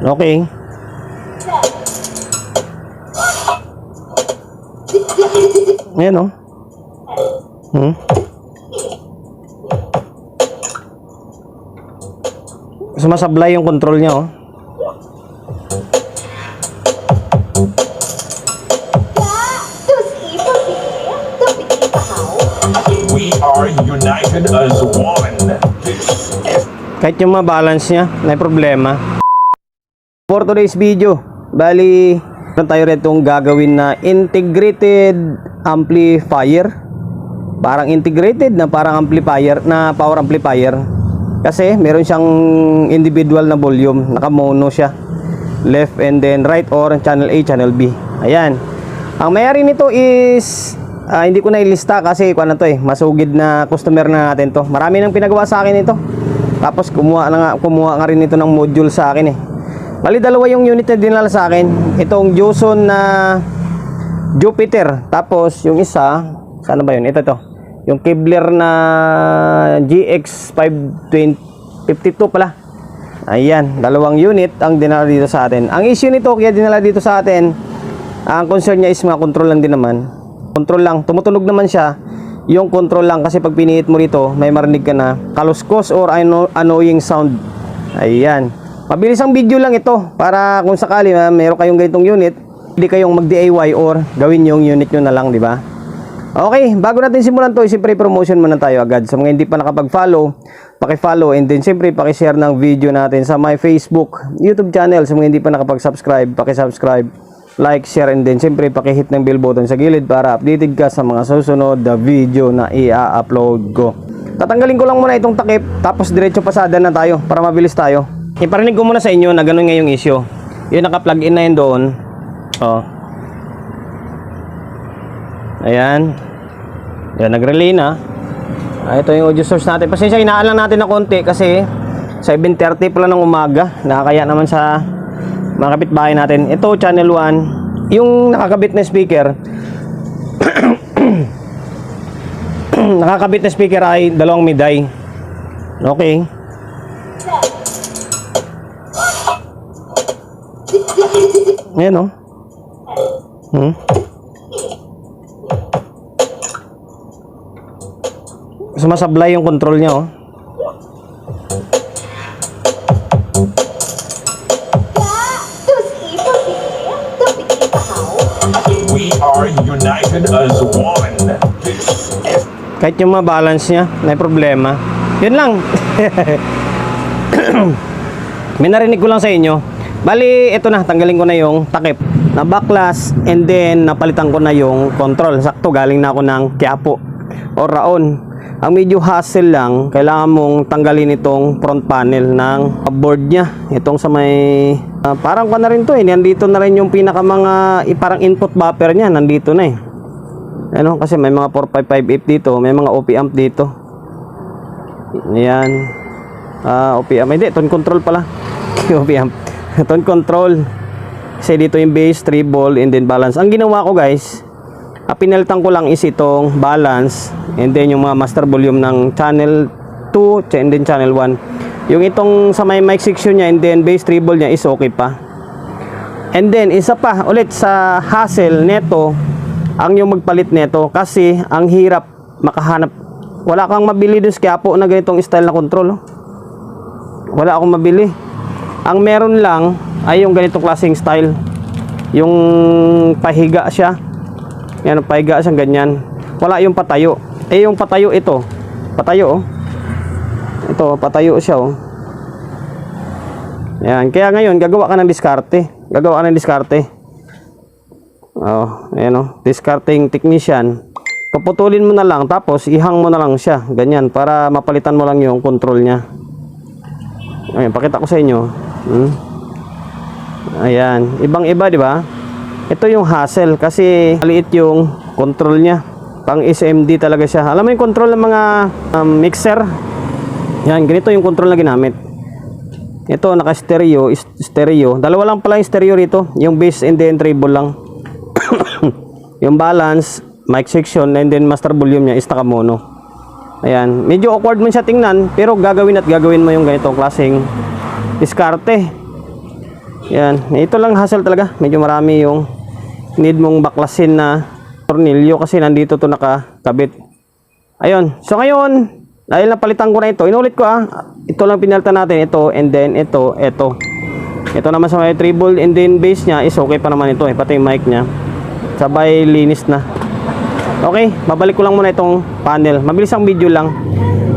Okay. Ayan o. Hmm? Sumasablay yung control niya oh. We are united as one. Kahit yung ma-balance niya, may problema. For today's video, bali, meron tayo rin itong gagawin na integrated amplifier. Parang integrated na parang amplifier, na power amplifier. Kasi meron siyang individual na volume, naka-mono siya. Left and then right or channel A, channel B. Ayan. Ang mayari nito is ah, hindi ko na ilista kasi kung ano to eh, masugid na customer na natin to. Marami nang pinagawa sa akin ito. Tapos kumuha na nga, kumuha nga rin ito ng module sa akin eh. Bali dalawa yung unit na dinala sa akin. Itong Joson na Jupiter. Tapos yung isa, sana ba yun? Ito to. Yung Kevlar na GX 552 pala. Ayan, dalawang unit ang dinala dito sa atin. Ang issue nito kaya dinala dito sa atin, ang concern niya is mga control lang din naman. Control lang, tumutunog naman siya. Yung control lang kasi pag pinihit mo rito, may marinig ka na kaluskos or annoying sound. Ayan. Mabilis ang video lang ito para kung sakali na meron kayong ganitong unit, hindi kayong mag-DIY or gawin yung unit nyo na lang, di ba? Okay, bago natin simulan to, siyempre promotion muna tayo agad. Sa mga hindi pa nakapag-follow, paki-follow and then siyempre paki-share ng video natin sa my Facebook, YouTube channel. Sa mga hindi pa nakapag-subscribe, paki-subscribe, like, share and then siyempre paki-hit ng bell button sa gilid para updated ka sa mga susunod na video na i-upload ko. Tatanggalin ko lang muna itong takip tapos diretso pasada na tayo para mabilis tayo. Iparinig ko muna sa inyo na ganun nga yung issue. Yung naka-plug in na yun doon. Oh. Ayan. Yan, nag-relay na. Ah, ito yung audio source natin. Pasensya, inaan lang natin na konti kasi 7.30 pala ng umaga. Nakakaya naman sa mga kapitbahay natin. Ito, channel 1. Yung nakakabit na speaker, nakakabit na speaker ay dalawang miday. Okay. Ayan o. Hmm. Sumasablay yung control niya oh. we are united as one. Kahit yung ma-balance niya, may problema. Yun lang. may narinig ko lang sa inyo. Bali, ito na, tanggalin ko na yung takip. Na backlash and then napalitan ko na yung control. Sakto, galing na ako ng Quiapo o Raon. Ang medyo hassle lang, kailangan mong tanggalin itong front panel ng board niya. Itong sa may... ah, parang ko na rin to eh. Nandito na rin yung pinaka mga... eh, parang input buffer niya. Nandito na eh. Ano, kasi may mga 4558 dito, may mga OP amp dito. Ayan. Ah, OP amp. Hindi, tone control pala. OP amp. Tone control. Kasi dito yung bass, treble, and then balance. Ang ginawa ko guys, ah, pinalitan ko lang is itong balance, and then yung mga master volume ng channel 2, and then channel 1. Yung itong sa may mic section niya, and then bass treble niya is okay pa. And then, isa pa, ulit sa hassle neto, ang yung magpalit neto kasi ang hirap makahanap. Wala kang mabili doon sa Quiapo na ganitong style na control. oh. Wala akong mabili. Ang meron lang ay yung ganitong klaseng style. Yung pahiga siya. Yan, pahiga siya ganyan. Wala yung patayo. Eh, yung patayo ito. Patayo, oh. Ito, patayo siya, oh. Yan. Kaya ngayon, gagawa ka ng diskarte. Gagawa ka ng diskarte. Oh, ayan oh, discarding technician. Paputulin mo na lang tapos ihang mo na lang siya, ganyan para mapalitan mo lang yung control niya. Ayun, pakita ko sa inyo. Hmm. Ayan, ibang-iba, di ba? Ito yung hassle kasi maliit yung control niya. Pang SMD talaga siya. Alam mo yung control ng mga um, mixer? Yan, ganito yung control na ginamit. Ito, naka-stereo, stereo. Dalawa lang pala yung stereo rito. Yung bass and then treble lang. yung balance, mic section, and then master volume niya is naka-mono. Ayan. Medyo awkward man siya tingnan, pero gagawin at gagawin mo yung ganitong klaseng diskarte. Yan. Ito lang hassle talaga. Medyo marami yung need mong baklasin na tornilyo kasi nandito to nakakabit. Ayun. So ngayon, dahil napalitan ko na ito, inulit ko ah. Ito lang pinalitan natin. Ito and then ito, ito. Ito naman sa may treble and then base niya is okay pa naman ito eh. Pati yung mic niya. Sabay linis na. Okay, babalik ko lang muna itong panel. Mabilis ang video lang.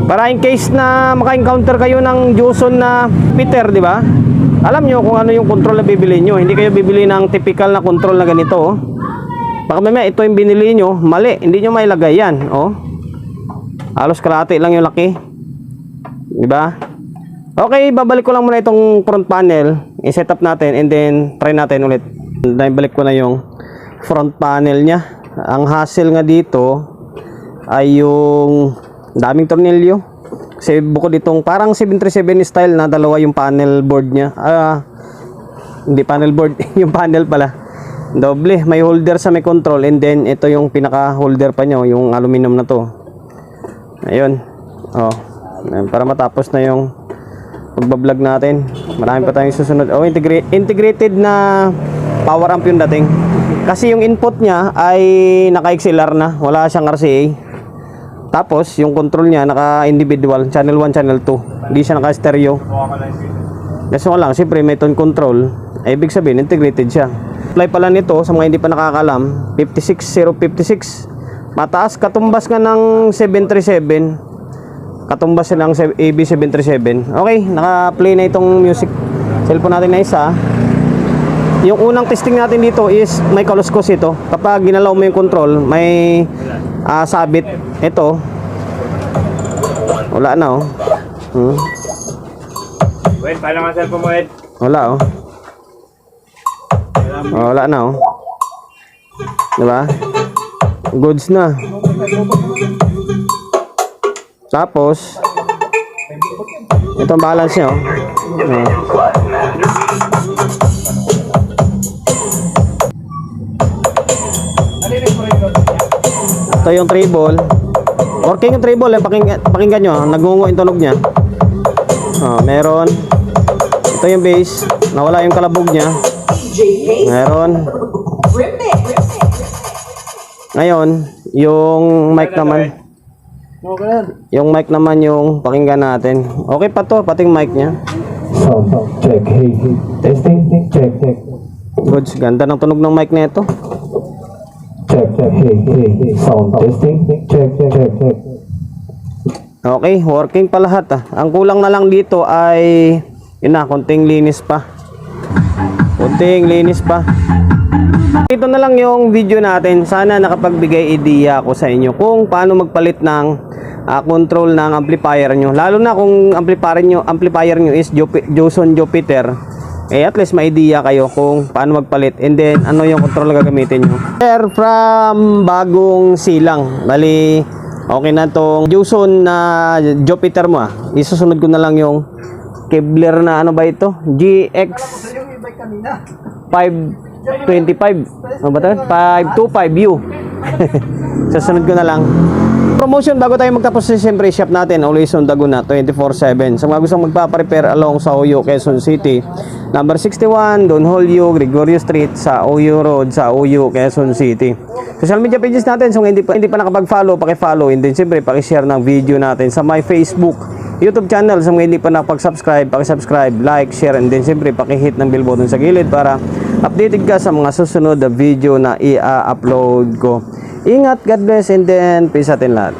Para in case na maka-encounter kayo ng Joson na Peter, di ba? Alam nyo kung ano yung control na bibili nyo. Hindi kayo bibili ng typical na control na ganito. Oh. Baka mamaya ito yung binili nyo, mali. Hindi nyo mailagay yan. Oh. Halos kalahati lang yung laki. Di ba? Okay, babalik ko lang muna itong front panel. I-set up natin and then try natin ulit. Balik ko na yung front panel niya. Ang hassle nga dito ay yung daming tornilyo. Kasi bukod itong parang 737 style na dalawa yung panel board niya. Ah, hindi panel board, yung panel pala. Doble, may holder sa may control and then ito yung pinaka holder pa niya, yung aluminum na to. Ayun. Oh. Para matapos na yung pagbablog natin. Marami pa tayong susunod. Oh, integra- integrated na power amp yung dating. Kasi yung input niya ay naka-XLR na, wala siyang RCA. Tapos yung control niya naka-individual, channel 1, channel 2. Hindi siya naka-stereo. Kasi lang, siyempre may tone control. Ay, ibig sabihin, integrated siya. Apply pala nito sa mga hindi pa nakakalam, 56056. Mataas, katumbas nga ng 737. Katumbas siya ng AB737. Okay, naka-play na itong music. Cellphone natin na isa. Yung unang testing natin dito is may kaluskos ito. Kapag ginalaw mo yung control, may ah, sabit. Ito. Wala na oh. Hmm. Wait, paano nga cellphone mo, Ed? Wala oh. Oh, Wala na oh. Diba? Goods na. Tapos, itong balance niya oh. Oh. Ito yung treble. Working yung treble, eh. Pakinggan, pakinggan nyo, ah. nagungo yung tunog niya. Oh, meron. Ito yung bass. Nawala yung kalabog niya. Meron. Ngayon, yung mic naman. Yung mic naman yung pakinggan natin. Okay pa to, pati yung mic niya. Sound, check, hey, hey, testing, check, check, Goods, ganda ng tunog ng mic na check, check, hey, sound, testing, check, check, check, check. Okay, working pa lahat ah. Ang kulang na lang dito ay yun na, konting linis pa. Konting linis pa. Ito na lang yung video natin. Sana nakapagbigay idea ako sa inyo kung paano magpalit ng ah, control ng amplifier nyo. Lalo na kung amplifier nyo, amplifier nyo is Jopi- Joson Jupiter. Eh at least may idea kayo kung paano magpalit and then ano yung control na gagamitin nyo. Sir, from bagong silang. Bali, okay na tong Joson na Jupiter mo ah. Isusunod ko na lang yung Kevlar na ano ba ito? GX 525. Ano ba ito? 525U. Susunod ko na lang. Promotion bago tayo magtapos sa siyempre shop natin always on Daguna 24/7 sa mga gustong magpa-prepare along sa Oyo Quezon City. Number 61 Don Julio Gregorio Street sa Oyo Road sa Oyo Quezon City. Social media pages natin so hindi pa, hindi pa nakapag-follow paki-follow. And then siyempre paki-share ng video natin sa my Facebook YouTube channel. Sa mga hindi pa nakapag-subscribe paki-subscribe like share and then siyempre paki-hit ng bell button sa gilid para updated ka sa mga susunod na video na i-upload ko Ingat, God bless, and then peace atin lahat.